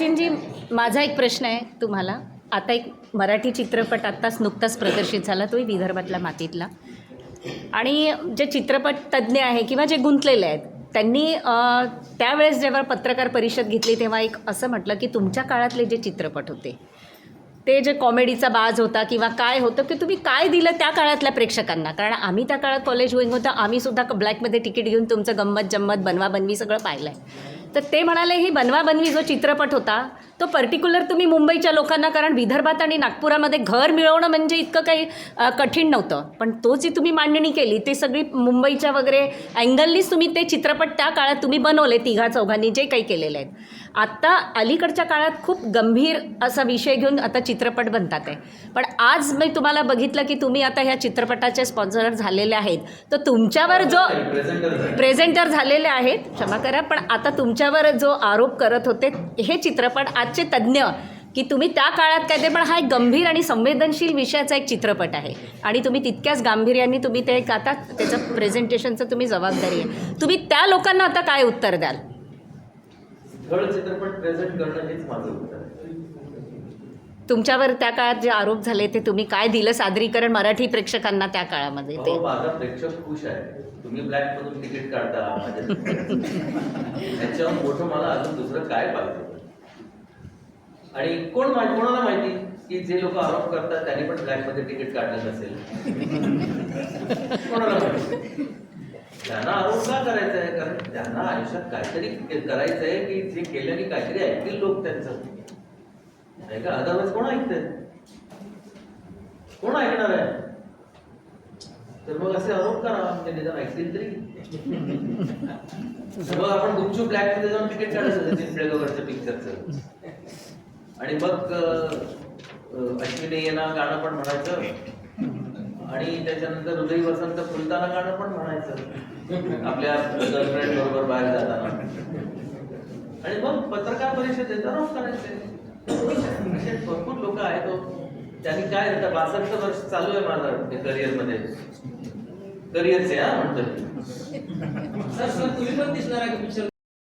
सचिनजी माझा एक प्रश्न आहे तुम्हाला. आता एक मराठी चित्रपट आत्ताच नुकताच प्रदर्शित झाला तोही विदर्भातला मातीतला. आणि जे चित्रपट तज्ज्ञ आहे किंवा जे गुंतलेले आहेत त्यांनी त्यावेळेस जेव्हा पत्रकार परिषद घेतली तेव्हा एक असं म्हटलं की तुमच्या काळातले जे चित्रपट होते ते जे कॉमेडीचा बाज होता किंवा काय होतं की तुम्ही काय दिलं त्या काळातल्या प्रेक्षकांना? कारण आम्ही त्या काळात कॉलेज गोईंग होतं आम्हीसुद्धा ब्लॅकमध्ये तिकीट घेऊन तुमचं गंमत जम्मत बनवा बनवी सगळं पाहिलं आहे तर ते म्हणाले ही बनवा बनवी जो चित्रपट होता तो पर्टिक्युलर तुम्ही मुंबईच्या लोकांना कारण विदर्भात आणि नागपुरामध्ये घर मिळवणं म्हणजे इतकं काही कठीण नव्हतं. पण तो जी तुम्ही मांडणी केली ते सगळी मुंबईच्या वगैरे अँगलनीच तुम्ही ते चित्रपट त्या काळात तुम्ही बनवले तिघा चौघांनी जे काही केलेले आहेत आत्ता अलीकडच्या काळात खूप गंभीर असा विषय घेऊन आता चित्रपट बनतात आहे. पण आज मी तुम्हाला बघितलं की तुम्ही आता ह्या चित्रपटाचे स्पॉन्सर झालेले आहेत. तर तुमच्यावर जो प्रेझेंटर झाले. प्रेझेंटर झालेले आहेत क्षमा करा पण आता तुमच्यावर जो आरोप करत होते हे चित्रपट आजचे तज्ज्ञ की तुम्ही त्या काळात काय ते पण हा एक गंभीर आणि संवेदनशील विषयाचा एक चित्रपट आहे. आणि तुम्ही तितक्याच गांभीर्याने तुम्ही ते एक आता त्याचं प्रेझेंटेशनचं तुम्ही जबाबदारी आहे. तुम्ही त्या लोकांना आता काय उत्तर द्याल? स्थळ चित्रपट प्रेझेंट करणं हेच माझं उत्तर आहे. तुमच्यावर त्या काळात जे आरोप झाले ते तुम्ही काय दिलं सादरीकरण मराठी प्रेक्षकांना त्या काळामध्ये? ते माझा प्रेक्षक खुश आहे. तुम्ही ब्लॅक मधून तिकीट काढता त्याच्यावर मोठं मला अजून दुसरं काय पाहिजे? आणि कोण माहिती कोणाला माहिती की जे लोक आरोप करतात त्यांनी पण ब्लॅकमध्ये तिकीट काढलं नसेल कोणाला माहिती? त्यांना आरोप का करायचा आहे कारण त्यांना आयुष्यात काहीतरी करायचं आहे की जे केल्याने काहीतरी ऐकतील लोक त्यांचं. नाही का? अदरवाईज कोण ऐकतंय? कोण ऐकणार आहे? तर मग असे आरोप करा. म्हणजे निदान ऐकतील तरी. मग आपण गुपचूप ब्लॅकमध्ये जाऊन तिकीट काढायचं सचिन पिळगावरच्या पिक्चरचं आणि मग अश्विनी यांना गाणं पण म्हणायचं. आणि त्याच्यानंतर हृदय वसंत फुलताना गाणं पण म्हणायचं. आपल्या गर्लफ्रेंड बरोबर बाहेर जाताना. आणि मग पत्रकार परिषद येताना करायचे. असे भरपूर लोक आहेत. त्यांनी काय आता बासष्ट वर्ष चालू आहे माझं करिअरमध्ये. करिअरचे हा म्हणतो सर सर तुम्ही पण दिसणार आहे पिक्चर